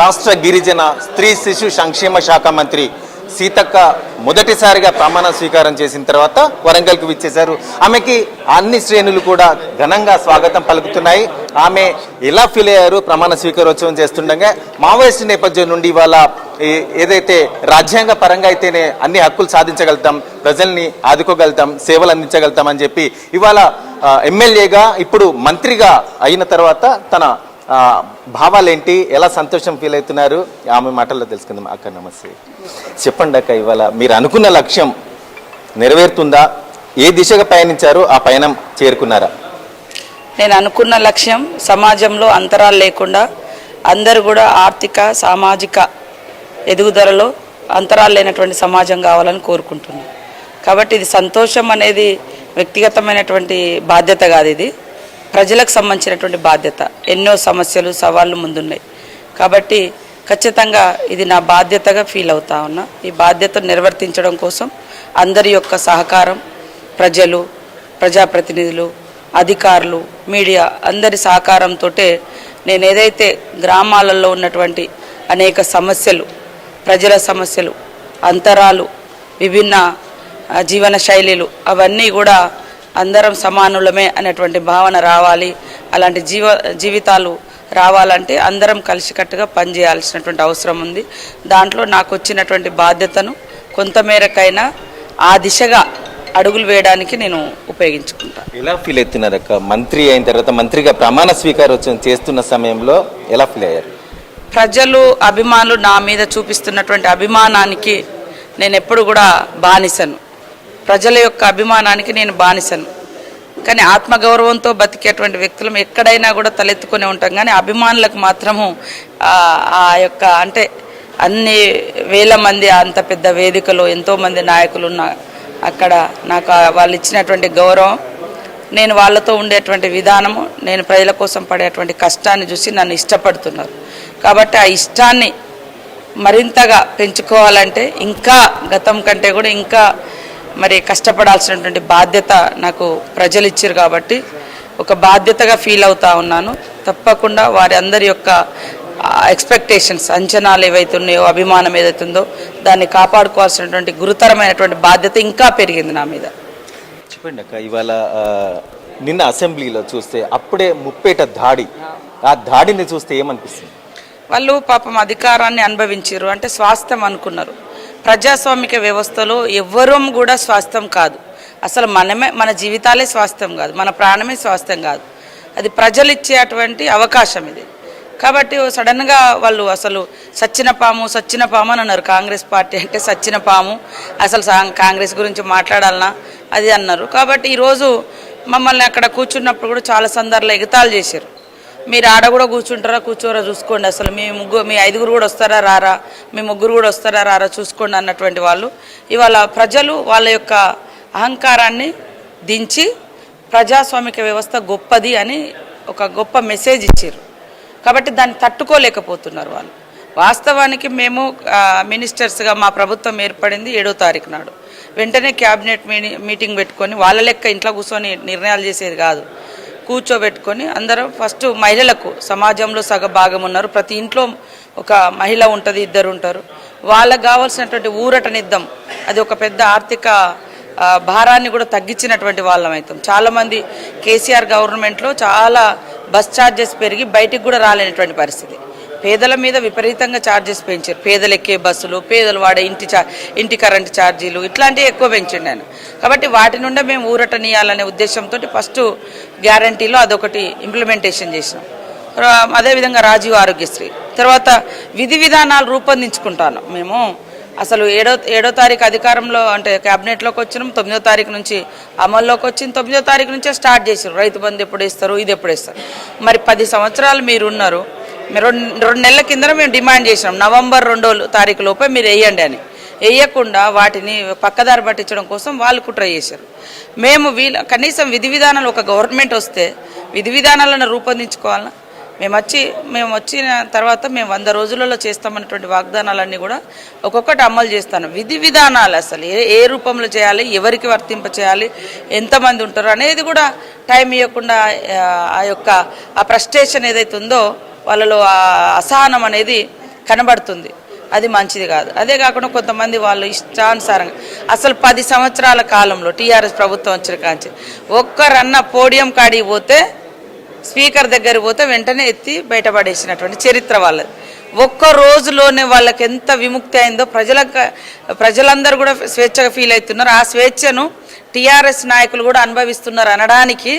రాష్ట్ర గిరిజన స్త్రీ శిశు సంక్షేమ శాఖ మంత్రి సీతక్క మొదటిసారిగా ప్రమాణ స్వీకారం చేసిన తర్వాత వరంగల్కు విచ్చేశారు. ఆమెకి అన్ని శ్రేణులు కూడా ఘనంగా స్వాగతం పలుకుతున్నాయి. ఆమె ఎలా ఫీల్ అయ్యారు? ప్రమాణ స్వీకారోత్సవం చేస్తుండగా మావోయిస్టు నేపథ్యం నుండి ఇవాళ ఏదైతే రాజ్యాంగ పరంగా అయితేనే అన్ని హక్కులు సాధించగలుగుతాం ప్రజల్ని ఆదుకోగలుగుతాం సేవలు అందించగలుగుతాం అని చెప్పి ఇవాళ ఎమ్మెల్యేగా ఇప్పుడు మంత్రిగా అయిన తర్వాత తన భావాలేంటి? ఎలా సంతోషం ఫీల్ అవుతున్నారు? ఆమె మాటల్లో తెలుసుకుందాం. అక్క నమస్తే. చెప్పండి అక్క ఇవాళ మీరు అనుకున్న లక్ష్యం నెరవేరుతుందా? ఏ దిశగా పయనించారో? ఆ పయనం చేరుకున్నారా? నేను అనుకున్న లక్ష్యం సమాజంలో అంతరాలు లేకుండా అందరూ కూడా ఆర్థిక సామాజిక ఎదుగుదలలో అంతరాలు లేనటువంటి సమాజం కావాలని కోరుకుంటున్నాను. కాబట్టి ఇది సంతోషం అనేది వ్యక్తిగతమైనటువంటి బాధ్యత కాదు ఇది. ప్రజలకు సంబంధించినటువంటి బాధ్యత. ఎన్నో సమస్యలు సవాళ్ళు ముందున్నాయి. కాబట్టి ఖచ్చితంగా ఇది నా బాధ్యతగా ఫీల్ అవుతా ఉన్నా. ఈ బాధ్యతను నిర్వర్తించడం కోసం అందరి యొక్క సహకారం ప్రజలు ప్రజాప్రతినిధులు అధికారులు మీడియా అందరి సహకారంతో నేను ఏదైతే గ్రామాలలో ఉన్నటువంటి అనేక సమస్యలు ప్రజల సమస్యలు అంతరాలు విభిన్న జీవన శైలిలు అవన్నీ కూడా అందరం సమానులమే అనేటువంటి భావన రావాలి. అలాంటి జీవ జీవితాలు రావాలంటే అందరం కలిసికట్టుగా పనిచేయాల్సినటువంటి అవసరం ఉంది. దాంట్లో నాకు వచ్చినటువంటి బాధ్యతను కొంతమేరకైనా ఆ దిశగా అడుగులు వేయడానికి నేను ఉపయోగించుకుంటాను ఎలా ఫీల్ అవుతున్నారు అక్క మంత్రి అయిన తర్వాత మంత్రిగా ప్రమాణ స్వీకారోత్సవం చేస్తున్న సమయంలో ఎలా ఫీల్ అయ్యారు? ప్రజలు అభిమానులు నా మీద చూపిస్తున్నటువంటి అభిమానానికి నేను ఎప్పుడు కూడా బానిసను. ప్రజల యొక్క అభిమానానికి నేను బానిసను. కానీ ఆత్మగౌరవంతో బతికేటువంటి వ్యక్తులం ఎక్కడైనా కూడా తలెత్తుకొని ఉంటాం. కానీ అభిమానులకు మాత్రము ఆ యొక్క అంటే అన్ని వేల మంది అంత పెద్ద వేదికలో ఎంతోమంది నాయకులు ఉన్న అక్కడ నాకు వాళ్ళు ఇచ్చినటువంటి గౌరవం నేను వాళ్ళతో ఉండేటువంటి విధానము నేను ప్రజల కోసం పడేటువంటి కష్టాన్ని చూసి నన్ను ఇష్టపడుతున్నారు. కాబట్టి ఆ ఇష్టాన్ని మరింతగా పెంచుకోవాలంటే ఇంకా గతం కంటే కూడా ఇంకా మరి కష్టపడాల్సినటువంటి బాధ్యత నాకు ప్రజలు ఇచ్చారు కాబట్టి ఒక బాధ్యతగా ఫీల్ అవుతా ఉన్నాను. తప్పకుండా వారి అందరి యొక్క ఎక్స్పెక్టేషన్స్ అంచనాలు ఏవైతే ఉన్నాయో అభిమానం ఏదైతుందో దాన్ని కాపాడుకోవాల్సినటువంటి గురుతరమైనటువంటి బాధ్యత ఇంకా పెరిగింది నా మీద. చెప్పండి అక్క ఇవాళ నిన్న అసెంబ్లీలో చూస్తే అప్పుడే ముప్పేట దాడి. ఆ దాడిని చూస్తే ఏమనిపిస్తుంది? వాళ్ళు పాపం అధికారాన్ని అనుభవించారు అంటే స్వాస్థ్యం అనుకున్నారు. ప్రజాస్వామిక వ్యవస్థలో ఎవ్వరం కూడా స్వాస్థ్యం కాదు. అసలు మనమే మన జీవితాలే స్వాస్థ్యం కాదు. మన ప్రాణమే స్వాస్థ్యం కాదు. అది ప్రజలు ఇచ్చేటువంటి అవకాశం ఇది. కాబట్టి సడన్గా వాళ్ళు అసలు సచ్చిన పాము సచ్చిన పాము అని అన్నారు. కాంగ్రెస్ పార్టీ అంటే సచ్చిన పాము అసలు కాంగ్రెస్ గురించి మాట్లాడాలనా? అది అన్నారు. కాబట్టి ఈరోజు మమ్మల్ని అక్కడ కూర్చున్నప్పుడు కూడా చాలా సందర్భాలు ఎగతాలు చేశారు. మీరు ఆడ కూడా కూర్చుంటారా కూర్చోరా చూసుకోండి అసలు. మీ ముగ్గురు మీ ఐదుగురు కూడా వస్తారా రారా? మీ ముగ్గురు కూడా వస్తారా రారా చూసుకోండి అన్నటువంటి వాళ్ళు. ఇవాళ ప్రజలు వాళ్ళ యొక్క అహంకారాన్ని దించి ప్రజాస్వామిక వ్యవస్థ గొప్పది అని ఒక గొప్ప మెసేజ్ ఇచ్చారు. కాబట్టి దాన్ని తట్టుకోలేకపోతున్నారు వాళ్ళు. వాస్తవానికి మేము మినిస్టర్స్గా మా ప్రభుత్వం ఏర్పడింది ఏడో తారీఖు నాడు. వెంటనే క్యాబినెట్ మీటింగ్ పెట్టుకొని వాళ్ళ లెక్క ఇంట్లో కూర్చొని నిర్ణయాలు చేసేది కాదు. కూర్చోబెట్టుకొని అందరం ఫస్ట్ మహిళలకు సమాజంలో సగ భాగం ఉన్నారు. ప్రతి ఇంట్లో ఒక మహిళ ఉంటుంది ఇద్దరు ఉంటారు. వాళ్ళకు కావాల్సినటువంటి ఊరటనిద్దాం అది ఒక పెద్ద ఆర్థిక భారాన్ని కూడా తగ్గించినటువంటి వాళ్ళం అవుతాం. చాలామంది కేసీఆర్ గవర్నమెంట్లో చాలా బస్ ఛార్జెస్ పెరిగి బయటికి కూడా రాలేనటువంటి పరిస్థితి. పేదల మీద విపరీతంగా ఛార్జెస్ పెంచారు. పేదలు ఎక్కే బస్సులు పేదలు వాడే ఇంటి ఇంటి కరెంట్ ఛార్జీలు ఇట్లాంటివి ఎక్కువ పెంచండి ఆయన. కాబట్టి వాటి నుండే మేము ఊరటనీయాలనే ఉద్దేశంతో ఫస్ట్ గ్యారంటీలో అదొకటి ఇంప్లిమెంటేషన్ చేసినాం. అదేవిధంగా రాజీవ్ ఆరోగ్యశ్రీ. తర్వాత విధి విధానాలు రూపొందించుకుంటాను మేము. అసలు ఏడో ఏడో తారీఖు అధికారంలో అంటే క్యాబినెట్లోకి వచ్చినాం తొమ్మిదో తారీఖు నుంచి అమల్లోకి వచ్చింది తొమ్మిదో తారీఖు నుంచే స్టార్ట్ చేశారు రైతు బంధు ఎప్పుడు ఇస్తారు ఇది ఎప్పుడు ఇస్తారు మరి పది సంవత్సరాలు మీరు ఉన్నారు రెండు రెండు నెలల కింద మేము డిమాండ్ చేసినాం. నవంబర్ రెండో తారీఖు లోపే మీరు వేయండి అని. వేయకుండా వాటిని పక్కదారి పట్టించడం కోసం వాళ్ళు కుట్ర చేశారు. మేము వీళ్ళ కనీసం విధి విధానాలు ఒక గవర్నమెంట్ వస్తే విధి విధానాలను రూపొందించుకోవాలా? మేము వచ్చి మేము వచ్చిన తర్వాత మేము వంద రోజులలో చేస్తామన్నటువంటి వాగ్దానాలన్నీ కూడా ఒక్కొక్కటి అమలు చేస్తాను. విధి విధానాలు అసలు ఏ ఏ రూపంలో చేయాలి ఎవరికి వర్తింప చేయాలి ఎంతమంది ఉంటారు అనేది కూడా టైం ఇవ్వకుండా ఆ, ఆ యొక్క ఆ ఫ్రస్ట్రేషన్ ఏదైతే ఉందో వాళ్ళలో ఆ అసహనం అనేది కనబడుతుంది. అది మంచిది కాదు. అదే కాకుండా కొంతమంది వాళ్ళు ఇష్టానుసారంగా అసలు పది సంవత్సరాల కాలంలో టీఆర్ఎస్ ప్రభుత్వం వచ్చిన కాంచి ఒక్కరన్న పోడియం కాడికి పోతే స్పీకర్ దగ్గర పోతే వెంటనే ఎత్తి బయటపడేసినటువంటి చరిత్ర వాళ్ళది. ఒక్క రోజులోనే వాళ్ళకి ఎంత విముక్తి అయిందో ప్రజల ప్రజలందరూ కూడా స్వేచ్ఛగా ఫీల్ అవుతున్నారు. ఆ స్వేచ్ఛను టీఆర్ఎస్ నాయకులు కూడా అనుభవిస్తున్నారు అనడానికి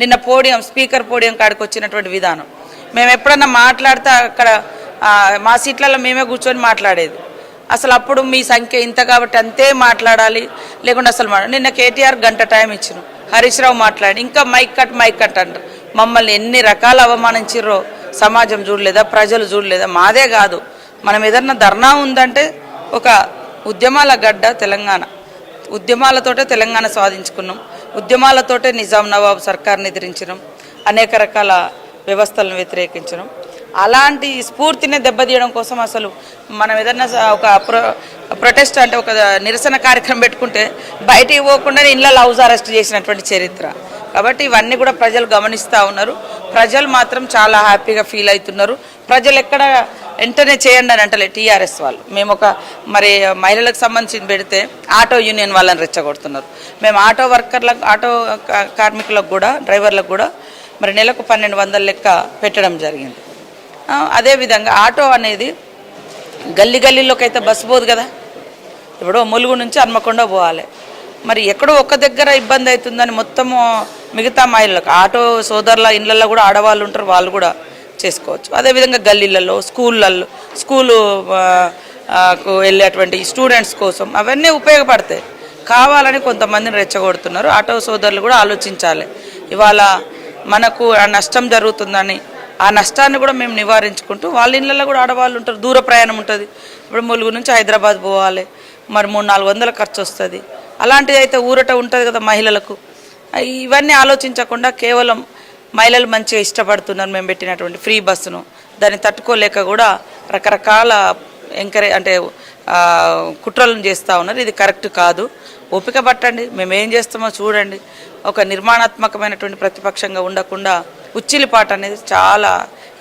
నిన్న పోడియం స్పీకర్ పోడియం కాడికి వచ్చినటువంటి విధానం. మేము ఎప్పుడన్నా మాట్లాడితే అక్కడ మా సీట్లలో మేమే కూర్చొని మాట్లాడేది. అసలు అప్పుడు మీ సంఖ్య ఇంత కాబట్టి అంతే మాట్లాడాలి. లేకుంటే అసలు నిన్న కేటీఆర్ గంట టైం ఇచ్చిన. హరీష్ రావు మాట్లాడి ఇంకా మైక్ కట్ మైక్ కట్ అంటారు. మమ్మల్ని ఎన్ని రకాల అవమానించిర్రో సమాజం చూడలేదా ప్రజలు చూడలేదా? మాదే కాదు. మనం ఏదన్నా ధర్నా ఉందంటే ఒక ఉద్యమాల గడ్డ తెలంగాణ. ఉద్యమాలతోటే తెలంగాణ సాధించుకున్నాం ఉద్యమాలతోటే నిజాం నవాబ్ సర్కార్ని ఎదిరించడం అనేక రకాల వ్యవస్థలను వ్యతిరేకించడం అలాంటి స్ఫూర్తిని దెబ్బతీయడం కోసం అసలు మనం ఏదన్నా ఒక ప్రొటెస్ట్ అంటే ఒక నిరసన కార్యక్రమం పెట్టుకుంటే బయటికి పోకుండా ఇళ్ళ హౌస్ అరెస్ట్ చేసినటువంటి చరిత్ర. కాబట్టి ఇవన్నీ కూడా ప్రజలు గమనిస్తూ ఉన్నారు. ప్రజలు మాత్రం చాలా హ్యాపీగా ఫీల్ అవుతున్నారు. ప్రజలు ఎక్కడ వెంటనే చేయండి అని అంటలే టీఆర్ఎస్ వాళ్ళు. మేము ఒక మరి మహిళలకు సంబంధించి పెడితే ఆటో యూనియన్ వాళ్ళని రెచ్చగొడుతున్నారు. మేము ఆటో వర్కర్లకు ఆటో కార్మికులకు కూడా డ్రైవర్లకు కూడా మరి నెలకు పన్నెండు వందల లెక్క పెట్టడం జరిగింది. అదేవిధంగా ఆటో అనేది గల్లీ గల్లీలోకి అయితే బస్సు పోదు కదా. ఇప్పుడు ములుగు నుంచి హన్మకొండ పోవాలి. మరి ఎక్కడో ఒక్క దగ్గర ఇబ్బంది అవుతుందని మొత్తము మిగతా మహిళలకు ఆటో సోదరుల ఇళ్ళల్లో కూడా ఆడవాళ్ళు ఉంటారు వాళ్ళు కూడా చేసుకోవచ్చు. అదేవిధంగా గల్లీలలో స్కూళ్ళల్లో స్కూలు కు వెళ్ళేటువంటి స్టూడెంట్స్ కోసం అవన్నీ ఉపయోగపడతాయి. కావాలని కొంతమందిని రెచ్చగొడుతున్నారు. ఆటో సోదరులు కూడా ఆలోచించాలి. ఇవాళ మనకు ఆ నష్టం జరుగుతుందని ఆ నష్టాన్ని కూడా మేము నివారించుకుంటూ వాళ్ళ ఇళ్ళల్లో కూడా ఆడవాళ్ళు ఉంటారు దూర ప్రయాణం ఉంటుంది. ఇప్పుడు ములుగు నుంచి హైదరాబాద్ పోవాలి మరి మూడు నాలుగు వందల ఖర్చు వస్తుంది. అలాంటిది అయితే ఊరట ఉంటుంది కదా మహిళలకు. ఇవన్నీ ఆలోచించకుండా కేవలం మహిళలు మంచిగా ఇష్టపడుతున్నారు మేము పెట్టినటువంటి ఫ్రీ బస్సును. దాన్ని తట్టుకోలేక కూడా రకరకాల ఎంకరేజ్ అంటే కుట్రలను చేస్తూ ఉన్నారు. ఇది కరెక్ట్ కాదు. ఓపిక పట్టండి. మేము ఏం చేస్తామో చూడండి. ఒక నిర్మాణాత్మకమైనటువంటి ప్రతిపక్షంగా ఉండకుండా ఉచ్చిలిపాట అనేది చాలా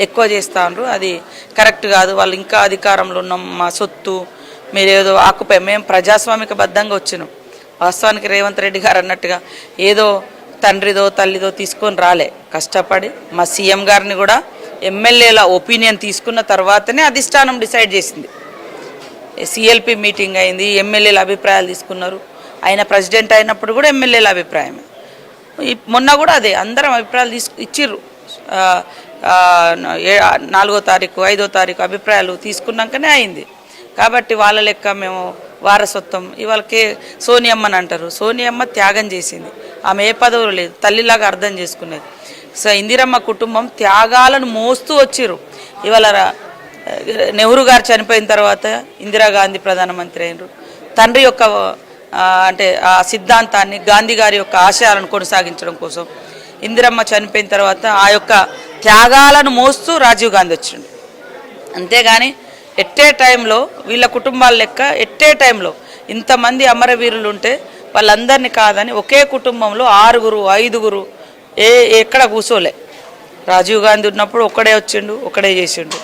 ఎక్కువ చేస్తాండ్రు. అది కరెక్ట్ కాదు. వాళ్ళు ఇంకా అధికారంలో ఉన్నాం మా సొత్తు మీరు ఏదో ఆకుపై మేము ప్రజాస్వామిక బద్ధంగా వచ్చినాం. వాస్తవానికి రేవంత్ రెడ్డి గారు అన్నట్టుగా ఏదో తండ్రిదో తల్లిదో తీసుకొని రాలే. కష్టపడి మా సీఎం గారిని కూడా ఎమ్మెల్యేల ఒపీనియన్ తీసుకున్న తర్వాతనే అధిష్టానం డిసైడ్ చేసింది. సిఎల్పి మీటింగ్ అయింది ఎమ్మెల్యేల అభిప్రాయాలు తీసుకున్నారు. ఆయన ప్రెసిడెంట్ అయినప్పుడు కూడా ఎమ్మెల్యేల అభిప్రాయమే. మొన్న కూడా అదే అందరం అభిప్రాయాలు తీసుకు ఇచ్చిర్రు. నాలుగో తారీఖు ఐదో తారీఖు అభిప్రాయాలు తీసుకున్నాకనే అయింది. కాబట్టి వాళ్ళ లెక్క మేము వారసత్వం ఇవాళ కే సోనియమ్మని అంటారు. సోనియమ్మ త్యాగం చేసింది. ఆమె ఏ పదవులు లేదు తల్లిలాగా అర్థం చేసుకునేది. సో ఇందిరమ్మ కుటుంబం త్యాగాలను మోస్తూ వచ్చిర్రు. ఇవాళ నెహ్రూ గారు చనిపోయిన తర్వాత ఇందిరాగాంధీ ప్రధానమంత్రి అయినరు. తండ్రి యొక్క అంటే ఆ సిద్ధాంతాన్ని గాంధీ గారి యొక్క ఆశయాలను కొనసాగించడం కోసం ఇందిరమ్మ చనిపోయిన తర్వాత ఆ యొక్క త్యాగాలను మోస్తూ రాజీవ్ గాంధీ వచ్చిండు. అంతేగాని ఎట్టే టైంలో వీళ్ళ కుటుంబాల లెక్క ఎట్టే టైంలో ఇంతమంది అమరవీరులు ఉంటే వాళ్ళందరినీ కాదని ఒకే కుటుంబంలో ఆరుగురు ఐదుగురు ఏ ఎక్కడ కూర్చోలే రాజీవ్ గాంధీ ఉన్నప్పుడు ఒక్కడే వచ్చిండు ఒక్కడే చేసిండు.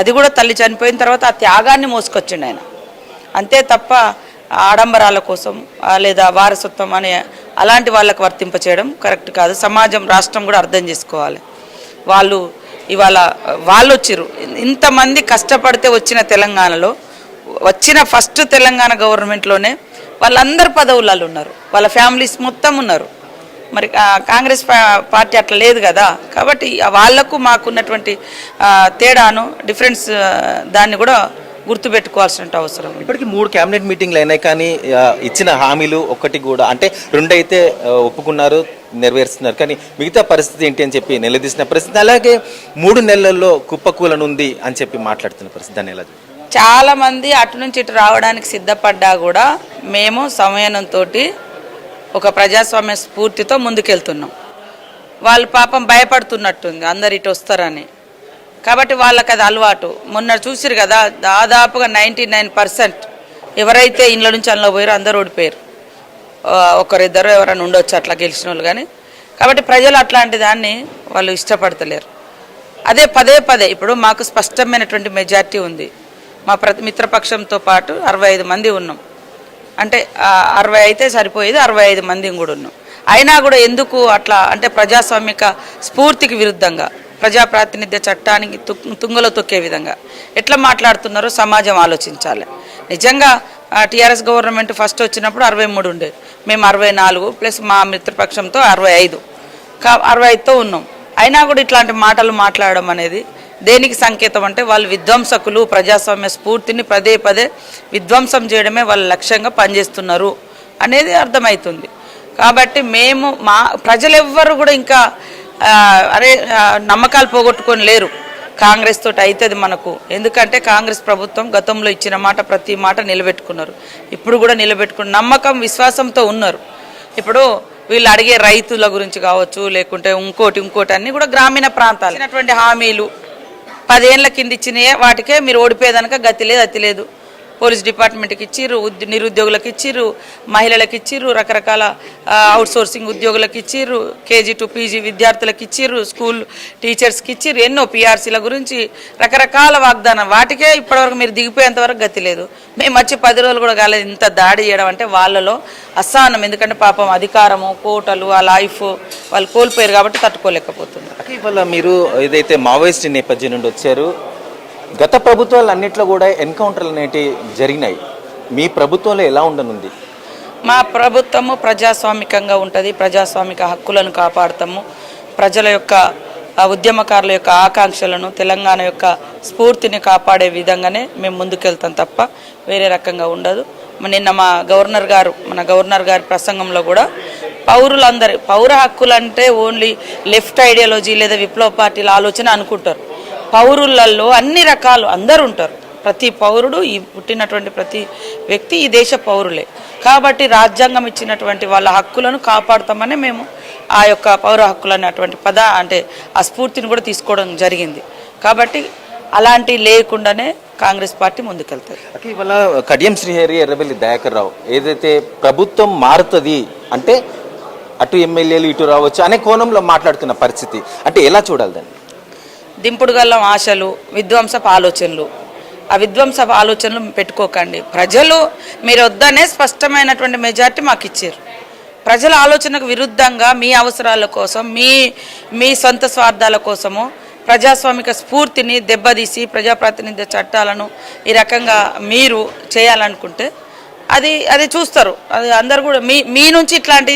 అది కూడా తల్లి చనిపోయిన తర్వాత ఆ త్యాగాన్ని మోసుకొచ్చిండు ఆయన. అంతే తప్ప ఆడంబరాల కోసం లేదా వారసత్వం అనే అలాంటి వాళ్ళకు వర్తింపచేయడం కరెక్ట్ కాదు. సమాజం రాష్ట్రం కూడా అర్థం చేసుకోవాలి. వాళ్ళు ఇవాళ వాళ్ళు వచ్చిర్రు. ఇంతమంది కష్టపడితే వచ్చిన తెలంగాణలో వచ్చిన ఫస్ట్ తెలంగాణ గవర్నమెంట్లోనే వాళ్ళందరు పదవులలో ఉన్నారు. వాళ్ళ ఫ్యామిలీస్ మొత్తం ఉన్నారు. మరి కాంగ్రెస్ పార్టీ అట్లా లేదు కదా. కాబట్టి వాళ్ళకు మాకున్నటువంటి తేడాను డిఫరెన్స్ దాన్ని కూడా గుర్తుపెట్టుకోవాల్సిన అవసరం ఇప్పటికి మూడు కేబినెట్ మీటింగ్లు అయినాయి కానీ ఇచ్చిన హామీలు ఒక్కటి కూడా అంటే రెండు అయితే ఆ, ఒప్పుకున్నారు నెరవేరుస్తున్నారు. కానీ మిగతా పరిస్థితి ఏంటి అని చెప్పి నిలదీసిన పరిస్థితి. అలాగే మూడు నెలల్లో కుప్పకూలనుంది అని చెప్పి మాట్లాడుతున్న పరిస్థితి. దాన్ని ఎలా? చాలా మంది అటు నుంచి ఇటు రావడానికి సిద్ధపడ్డా కూడా మేము సమయంతో ఒక ప్రజాస్వామ్య స్ఫూర్తితో ముందుకెళ్తున్నాం. వాళ్ళు పాపం భయపడుతున్నట్టుంది అందరు ఇటు వస్తారని. కాబట్టి వాళ్ళకి అది అలవాటు. మొన్న చూసిరు కదా దాదాపుగా నైంటీ నైన్ పర్సెంట్ ఎవరైతే ఇండ్ల నుంచి అందులో పోయారో అందరూ ఓడిపోయారు. ఒకరిద్దరు ఎవరైనా ఉండొచ్చు అట్లా గెలిచిన వాళ్ళు కానీ కాబట్టి ప్రజలు అట్లాంటి దాన్ని వాళ్ళు ఇష్టపడతలేరు. అదే పదే పదే ఇప్పుడు మాకు స్పష్టమైనటువంటి మెజార్టీ ఉంది. మా ప్రతి మిత్రపక్షంతో పాటు అరవై ఐదు మంది ఉన్నాం. అంటే అరవై అయితే సరిపోయేది అరవై ఐదు మంది కూడా ఉన్నాం. అయినా కూడా ఎందుకు అట్లా అంటే ప్రజాస్వామిక స్ఫూర్తికి విరుద్ధంగా ప్రజాప్రాతినిధ్య చట్టానికి తుంగలో తొక్కే విధంగా. ఎట్లా మాట్లాడుతున్నారో సమాజం ఆలోచించాలి. నిజంగా టీఆర్ఎస్ గవర్నమెంట్ ఫస్ట్ వచ్చినప్పుడు అరవై మూడు ఉండేది మేము అరవై నాలుగు ప్లస్ మా మిత్రపక్షంతో అరవై ఐదు. కా అరవై ఐదుతో ఉన్నాం. అయినా కూడా ఇట్లాంటి మాటలు మాట్లాడడం అనేది దేనికి సంకేతం అంటే వాళ్ళు విధ్వంసకులు ప్రజాస్వామ్య స్ఫూర్తిని పదే పదే విధ్వంసం చేయడమే వాళ్ళ లక్ష్యంగా పనిచేస్తున్నారు అనేది అర్థమవుతుంది. కాబట్టి మేము మా ప్రజలెవ్వరు కూడా ఇంకా అరే నమ్మకాలు పోగొట్టుకొని లేరు. కాంగ్రెస్ తోటి అవుతుంది మనకు. ఎందుకంటే కాంగ్రెస్ ప్రభుత్వం గతంలో ఇచ్చిన మాట ప్రతి మాట నిలబెట్టుకున్నారు. ఇప్పుడు కూడా నిలబెట్టుకున్న నమ్మకం విశ్వాసంతో ఉన్నారు. ఇప్పుడు వీళ్ళు అడిగే రైతుల గురించి కావచ్చు లేకుంటే ఇంకోటి ఇంకోటి అన్నీ కూడా గ్రామీణ ప్రాంతాలు. ఇచ్చినటువంటి హామీలు పదేళ్ళ కింద ఇచ్చినయే వాటికే మీరు ఓడిపోయేదనక గతి లేదు అతి లేదు. పోలీస్ డిపార్ట్మెంట్కి ఇచ్చిర్రు నిరుద్యోగులకు ఇచ్చిర్రు మహిళలకు ఇచ్చిర్రు రకరకాల అవుట్ సోర్సింగ్ ఉద్యోగులకు ఇచ్చిర్రు కేజీ టు పీజీ విద్యార్థులకు ఇచ్చిర్రు స్కూల్ టీచర్స్కి ఇచ్చిర్రు ఎన్నో పిఆర్సీల గురించి రకరకాల వాగ్దానం. వాటికే ఇప్పటివరకు మీరు దిగిపోయేంతవరకు గతి లేదు. మేము వచ్చి పది రోజులు కూడా కాలేదు ఇంత దాడి చేయడం అంటే వాళ్ళలో అసహనం. ఎందుకంటే పాపం అధికారము కోటలు ఆ లైఫ్ వాళ్ళు కోల్పోయారు కాబట్టి తట్టుకోలేకపోతున్నారు. ఇవాళ మీరు ఏదైతే మావోయిస్ట్ నేపథ్యం నుండి వచ్చారు గత ప్రభుత్వాలు అన్నిట్లో కూడా ఎన్కౌంటర్లు అనేటివి జరిగినాయి. మీ ప్రభుత్వంలో ఎలా ఉండనుంది? మా ప్రభుత్వము ప్రజాస్వామికంగా ఉంటుంది. ప్రజాస్వామిక హక్కులను కాపాడతాము. ప్రజల యొక్క ఆ, ఉద్యమకారుల యొక్క ఆకాంక్షలను తెలంగాణ యొక్క స్ఫూర్తిని కాపాడే విధంగానే మేము ముందుకెళ్తాం తప్ప వేరే రకంగా ఉండదు. నిన్న మా గవర్నర్ గారు మన గవర్నర్ గారి ప్రసంగంలో కూడా పౌరులందరి పౌర హక్కులు అంటే ఓన్లీ లెఫ్ట్ ఐడియాలజీ లేదా విప్లవ పార్టీల ఆలోచన అనుకుంటారు. పౌరులలో అన్ని రకాలు అందరు ఉంటారు ప్రతి పౌరుడు ఈ పుట్టినటువంటి ప్రతి వ్యక్తి ఈ దేశ పౌరులే. కాబట్టి రాజ్యాంగం ఇచ్చినటువంటి వాళ్ళ హక్కులను కాపాడుతామనే మేము ఆ యొక్క పౌర హక్కులు అనేటువంటి పద అంటే ఆ స్ఫూర్తిని కూడా తీసుకోవడం జరిగింది. కాబట్టి అలాంటి లేకుండానే కాంగ్రెస్ పార్టీ ముందుకెళ్తారు ఇవాళ కడియం శ్రీహరి ఎర్రబెల్లి దయాకర్ రావు ఏదైతే ప్రభుత్వం మారుతుంది అంటే అటు ఎమ్మెల్యేలు ఇటు రావచ్చు అనే కోణంలో మాట్లాడుతున్న పరిస్థితి అంటే ఎలా చూడాలి దాన్ని? దింపుడు గల్లం ఆశలు విధ్వంసపు ఆలోచనలు. ఆ విధ్వంసపు ఆలోచనలు పెట్టుకోకండి. ప్రజలు మీరు వద్దనే స్పష్టమైనటువంటి మెజార్టీ మాకు ఇచ్చారు ప్రజల ఆలోచనకు విరుద్ధంగా మీ అవసరాల కోసం మీ మీ సొంత స్వార్థాల కోసము ప్రజాస్వామిక స్ఫూర్తిని దెబ్బతీసి ప్రజాప్రాతినిధ్య చట్టాలను ఈ రకంగా మీరు చేయాలనుకుంటే అది అది చూస్తారు. అది అందరు కూడా మీ మీ నుంచి ఇట్లాంటి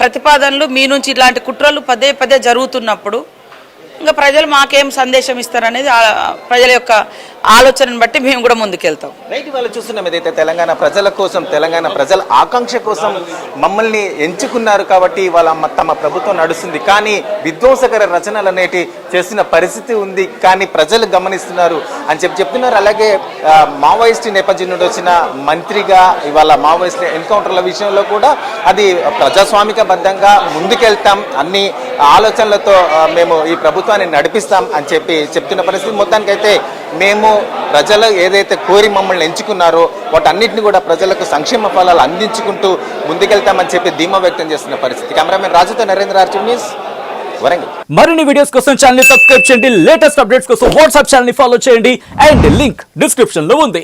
ప్రతిపాదనలు మీ నుంచి ఇట్లాంటి కుట్రలు పదే పదే జరుగుతున్నప్పుడు ఇంకా ప్రజలు మాకేం సందేశం ఇస్తారనేది ప్రజల యొక్క ఆలోచనను బట్టి మేము కూడా ముందుకెళ్తాం. రైట్ వాళ్ళు చూస్తున్నాం ఏదైతే తెలంగాణ ప్రజల కోసం తెలంగాణ ప్రజల ఆకాంక్ష కోసం మమ్మల్ని ఎంచుకున్నారు కాబట్టి వాళ్ళ తమ ప్రభుత్వం నడుస్తుంది. కానీ విధ్వంసకర రచనలు అనేటి చేస్తున్న పరిస్థితి ఉంది. కానీ ప్రజలు గమనిస్తున్నారు అని చెప్పి చెప్తున్నారు. అలాగే మావోయిస్ట్ నేపథ్యం నుండి వచ్చిన మంత్రిగా ఇవాళ మావోయిస్ట్ ఎన్కౌంటర్ల విషయంలో కూడా అది ప్రజాస్వామిక బద్ధంగా ముందుకెళ్తాం అన్ని ఆలోచనలతో మేము ఈ ప్రభుత్వాన్ని నడిపిస్తాం అని చెప్పి చెప్తున్న పరిస్థితి. మొత్తానికైతే మేము ప్రజలు ఏదైతే కోరి మమ్మల్ని ఎంచుకున్నారో వాటన్నిటిని కూడా ప్రజలకు సంక్షేమ ఫలాలు అందించుకుంటూ ముందుకెళ్తామని చెప్పి ధీమా వ్యక్తం చేస్తున్న పరిస్థితి. కెమెరామెన్ రాజుతో నరేంద్ర ఆర్చూర్ న్యూస్ వరంగల్. మరిన్ని వీడియోస్ కోసం ఛానల్ సబ్స్క్రైబ్ చేయండి. లేటెస్ట్ అప్డేట్స్ కోసం వాట్సాప్ ఛానల్ ఫాలో చేయండి. అండ్ లింక్ డిస్క్రిప్షన్లో ఉంది.